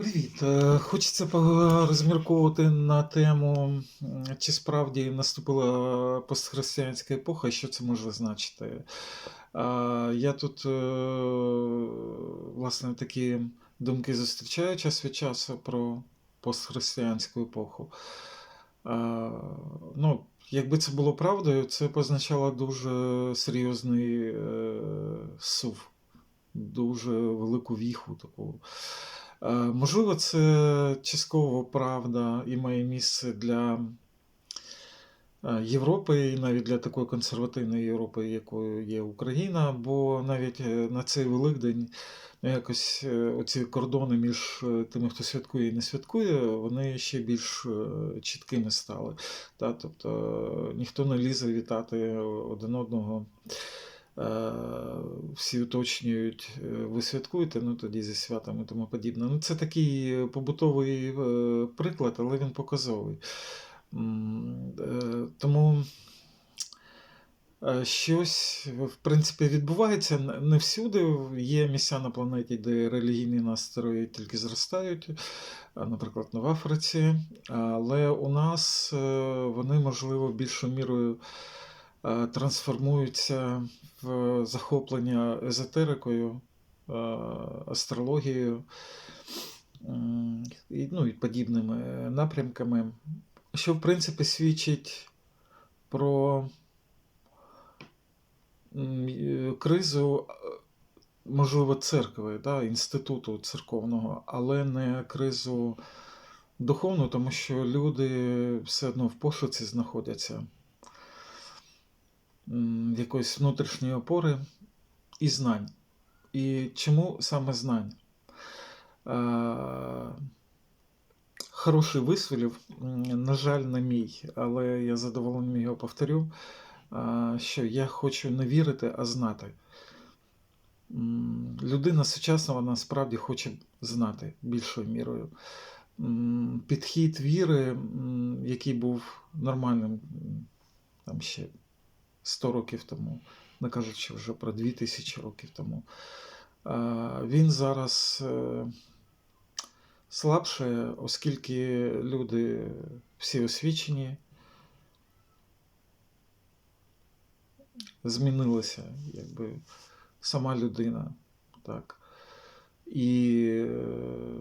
Привіт. Е, Хочеться порозмірковувати на тему, чи справді наступила постхристиянська епоха, і що це може значити. Я тут, е, власне, такі думки зустрічаю час від часу про постхристиянську епоху. Ну, якби це було правдою, це б означало дуже серйозний е, сув, дуже велику віху таку. Е, Можливо, це частково правда і має місце для е, Європи, і навіть для такої консервативної Європи, якою є Україна, бо навіть е, на цей Великдень ну, якось оці кордони між тими, хто святкує і не святкує, вони ще більш чіткими стали. Тобто ніхто не лізе вітати один одного. Е, Всі уточнюють, е, ви святкуєте, ну тоді зі святами і тому подібне. Ну, це такий е, побутовий приклад, але він показовий. Тому щось, в принципі, відбувається не всюди. Є місця на планеті, де релігійні настрої тільки зростають, наприклад, в Африці. Але у нас вони, можливо, більшою мірою трансформуються в захоплення езотерикою, е, астрологією і, ну, і подібними напрямками, що, в принципі, свідчить про е, кризу, е, можливо, церкви, да, інституту церковного, але не кризу духовну, тому що люди все одно в пошуці знаходяться якоїсь внутрішньої опори і знань. І чому саме знань? Е, Хороший вислів, на жаль, не мій, але я задоволений його повторю, е, що я хочу не вірити, а знати. Людина сучасна вона справді хоче знати більшою мірою. Підхід віри, який був нормальним там ще 100 років тому, не кажучи вже про 2000 років тому, він зараз е, слабше, оскільки люди всі освічені, змінилася якби сама людина. Так. І е,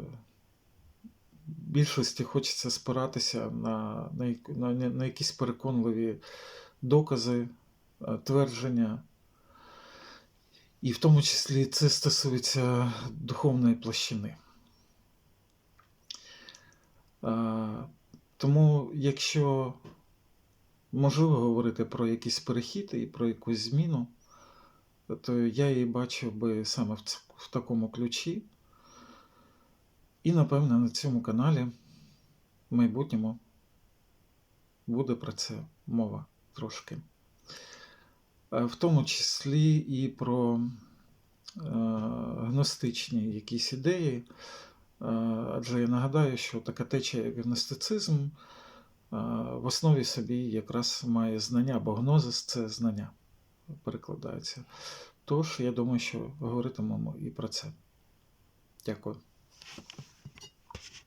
більшості хочеться спиратися на, на, на, на якісь переконливі докази, твердження. І в тому числі це стосується духовної площини. Е, Тому, якщо можливо говорити про якийсь перехід і про якусь зміну, то я її бачив би саме в такому ключі. І, напевно, на цьому каналі в майбутньому буде про це мова трошки. Е, В тому числі і про е, гностичні якісь ідеї. Е, Адже я нагадаю, що така течія, як гностицизм, в основі собі якраз має знання, бо гнозис це знання перекладається. Тож, я думаю, що говоритимемо і про це. Дякую.